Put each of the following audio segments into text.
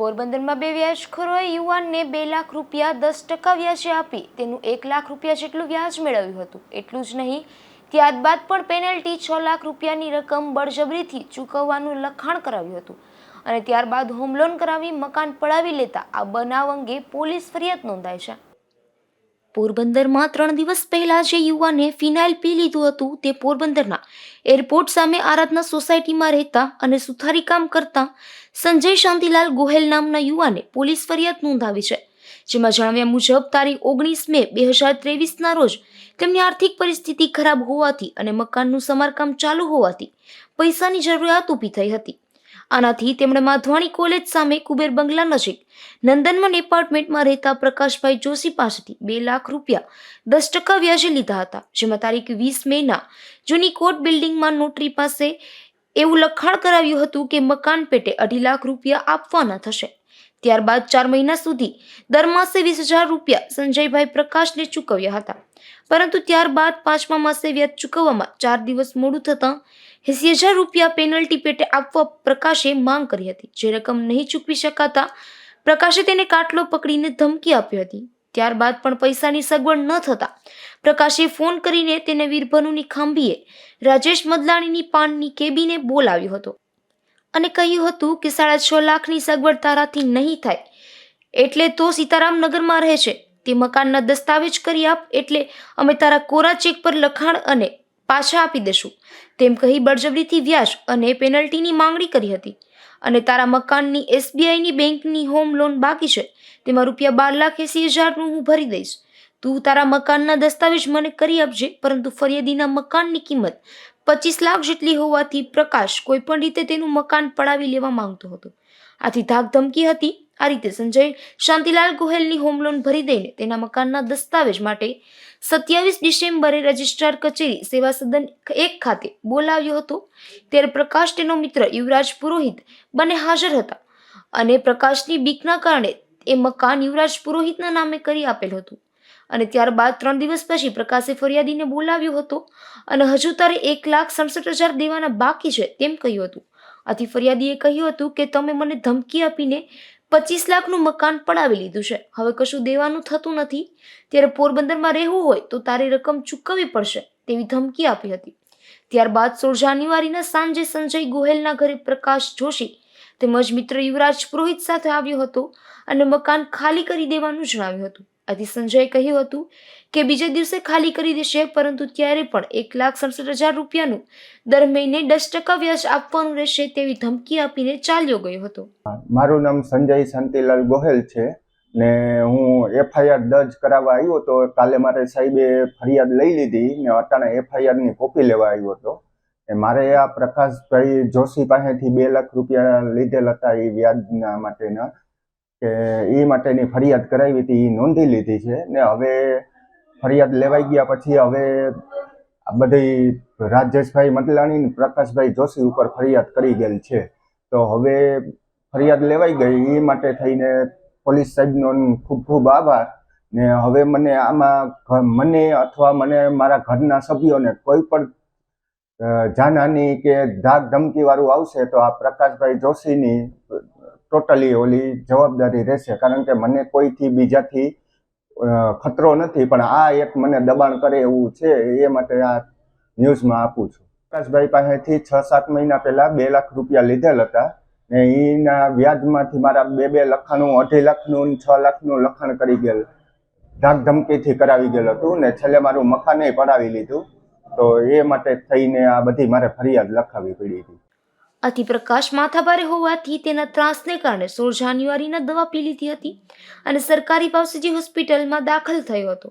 પોરબંદરમાં બે વ્યાજખોરોએ યુવાનને બે લાખ રૂપિયા દસ ટકા વ્યાજે આપી તેનું એક લાખ રૂપિયા જેટલું વ્યાજ મેળવ્યું હતું. એટલું જ નહીં, ત્યારબાદ પણ પેનલ્ટી છ લાખ રૂપિયાની રકમ બળજબરીથી ચૂકવવાનું લખાણ કરાવ્યું હતું અને ત્યારબાદ હોમ લોન કરાવી મકાન પડાવી લેતા આ બનાવ અંગે પોલીસ ફરિયાદ નોંધાઈ છે. પોરબંદરમાં ત્રણ દિવસ પહેલા જે યુવાને ફિનાઇલ પી લીધું હતું તે પોરબંદરના એરપોર્ટ સામે આરાધના સોસાયટીમાં રહેતા અને સુથારી કામ કરતા સંજય શાંતિલાલ ગોહેલ નામના યુવાને પોલીસ ફરિયાદ નોંધાવી છે, જેમાં જણાવ્યા મુજબ તારીખ ઓગણીસ મે બે હજાર ત્રેવીસના રોજ તેમની આર્થિક પરિસ્થિતિ ખરાબ હોવાથી અને મકાનનું સમારકામ ચાલુ હોવાથી પૈસાની જરૂરિયાત ઊભી થઈ હતી. આનાથી તેમણે માધવાણી કોલેજ સામે કુબેર બંગલા નજીક નંદનવન એપાર્ટમેન્ટમાં રહેતા પ્રકાશભાઈ જોશી પાસેથી બે લાખ રૂપિયા દસ ટકા વ્યાજે લીધા હતા, જેમાં તારીખ વીસ મેના જૂની કોર્ટ બિલ્ડિંગમાં નોટરી પાસે એવું લખાણ કરાવ્યું હતું કે મકાન પેટે અઢી લાખ રૂપિયા આપવાના થશે. ત્યારબાદ ચાર મહિના સુધી દર માસે વીસ હજાર રૂપિયા સંજયભાઈ પ્રકાશને ચૂકવ્યા હતા. પરંતુ ત્યારબાદ પાંચમા માસે વ્યાજ ચૂકવવામાં ચાર દિવસ મોડું થતાં એસી હજાર રૂપિયા પેનલ્ટી પેટે આપવા પ્રકાશે માંગ કરી હતી. જે રકમ નહીં ચૂકવી શકાતા પ્રકાશે તેને કાટલો પકડીને ધમકી આપી હતી. ત્યારબાદ પણ પૈસાની સગવડ ન થતા પ્રકાશે ફોન કરીને તેને વીરભનુની ખાંભીએ રાજેશ મદલાણીની પાનની કેબીને બોલાવ્યો હતો. અને કહ્યું હતું કે સાડા છ લાખની સગવડ તારાથી નહીં થાય. એટલે તો સીતારામ નગરમાં રહે છે. તે મકાનના દસ્તાવેજ કરી આપ એટલે અમે તારા કોરા ચેક પર લખાણ અને પાછા આપી દેશું. તેમ કહી બળજબરીથી વ્યાજ અને પેનલ્ટીની માંગણી કરી હતી. અને તારા મકાનની એસબીઆઈની બેંકની હોમ લોન બાકી છે. તેમાં રૂપિયા બાર લાખ એસી હજારનું હું ભરી દઈશ. તું તારા મકાનના દસ્તાવેજ મને કરી આપજે, પરંતુ ફરિયાદીના મકાનની કિંમત પચીસ લાખ જેટલી હોવાથી પ્રકાશ કોઈપણ રીતે તેનું મકાન પડાવી લેવા માંગતો હતો. આથી ધાક ધમકી હતી. આ રીતે સંજય શાંતિલાલ ગોહેલની હોમ લોન ભરી દઈને તેના મકાનના દસ્તાવેજ માટે સત્યાવીસ ડિસેમ્બરે રજિસ્ટ્રાર કચેરી સેવા સદન એક ખાતે બોલાવ્યો હતો. ત્યારે પ્રકાશ તેનો મિત્ર યુવરાજ પુરોહિત બંને હાજર હતા અને પ્રકાશની બીકના કારણે એ મકાન યુવરાજ પુરોહિતના નામે કરી આપેલ હતું. અને ત્યારબાદ ત્રણ દિવસ પછી પ્રકાશે ફરિયાદીને બોલાવ્યો હતો. અને હજુ તારે એક લાખ સડસઠ હજાર દેવાના બાકી છે તેમ કહ્યું હતું. આથી ફરિયાદીએ કહ્યું હતું કે તમે મને ધમકી આપીને પચીસ લાખનું મકાન પડાવી લીધું છે. હવે કશું દેવાનું થતું નથી. ત્યારે પોરબંદરમાં રહેવું હોય તો તારી રકમ ચૂકવવી પડશે તેવી ધમકી આપી હતી. ત્યારબાદ સોળ જાન્યુઆરીના સાંજે સંજય ગોહેલના ઘરે પ્રકાશ જોશી તેમજ મિત્ર યુવરાજ પુરોહિત સાથે આવ્યો હતો અને મકાન ખાલી કરી દેવાનું જણાવ્યું હતું. આથી સંજયે કહ્યું હતું કે બીજે દિવસે ખાલી કરી દેશે, પરંતુ ત્યારે પણ એક લાખ સડસઠ હજાર રૂપિયાનું દર મહિને દસ ટકા વ્યાજ આપવાનું રહેશે તેવી ધમકી આપીને ચાલ્યો ગયો હતો. મારું નામ સંજય શાંતિલાલ ગોહેલ છે ને હું એફઆઈઆર દર્જ કરાવવા આવ્યો હતો. કાલે મારે સાહેબે ફરિયાદ લઈ લીધી ને અટાણે એફઆઈઆરની કોપી લેવા આવ્યો હતો. એ મારે આ પ્રકાશભાઈ જોશી પાસેથી બે લાખ રૂપિયા લીધેલ હતા એ વ્યાજના માટેના. કે એ માટેની ફરિયાદ કરાવી હતી એ નોંધી લીધી છે ને હવે ફરિયાદ લેવાઈ ગયા પછી હવે આ બધી રાજેશભાઈ મતલાણી પ્રકાશભાઈ જોશી ઉપર ફરિયાદ કરી ગયેલ છે. તો હવે ફરિયાદ લેવાઈ ગઈ એ માટે થઈને પોલીસ સાહેબનો ખૂબ ખૂબ આભાર ને હવે મને આમાં મને અથવા મને મારા ઘરના સભ્યોને કોઈ પણ જાનહાની કે ધાક ધમકી વાળું આવશે તો આ પ્રકાશભાઈ જોશીની ટોટલી ઓલી જવાબદારી રહેશે, કારણ કે મને કોઈથી બીજાથી ખતરો નથી, પણ આ એક મને દબાણ કરે એવું છે, એ માટે આ ન્યૂઝમાં આપું છું. પ્રકાશભાઈ પાસેથી છ સાત મહિના પહેલા બે લાખ રૂપિયા લીધેલ હતા, ને એના વ્યાજમાંથી મારા બે બે લખાણું, અઢી લાખનું છ લાખનું લખાણ કરી ગયેલ ધાક ધમકીથી કરાવી ગયેલ હતું, ને છેલ્લે મારું મકાને પડાવી લીધું, તો એ માટે થઈને આ બધી મારે ફરિયાદ લખાવી પડી હતી. આથી પ્રકાશ માથાભારે હોવાથી તેના ત્રાસને કારણે સોળ જાન્યુઆરીના દવા પી લીધી હતી અને સરકારી પાવસીજી હોસ્પિટલમાં દાખલ થયો હતો.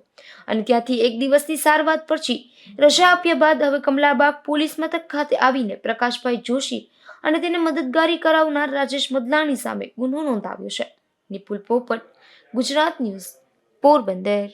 અને ત્યાંથી એક દિવસની સારવાર પછી રજા આપ્યા બાદ હવે કમલાબાગ પોલીસ મથક ખાતે આવીને પ્રકાશભાઈ જોશી અને તેને મદદગારી કરાવનાર રાજેશ મદલાણી સામે ગુનો નોંધાવ્યો છે. નિપુલ પોપટ, ગુજરાત ન્યૂઝ, પોરબંદર.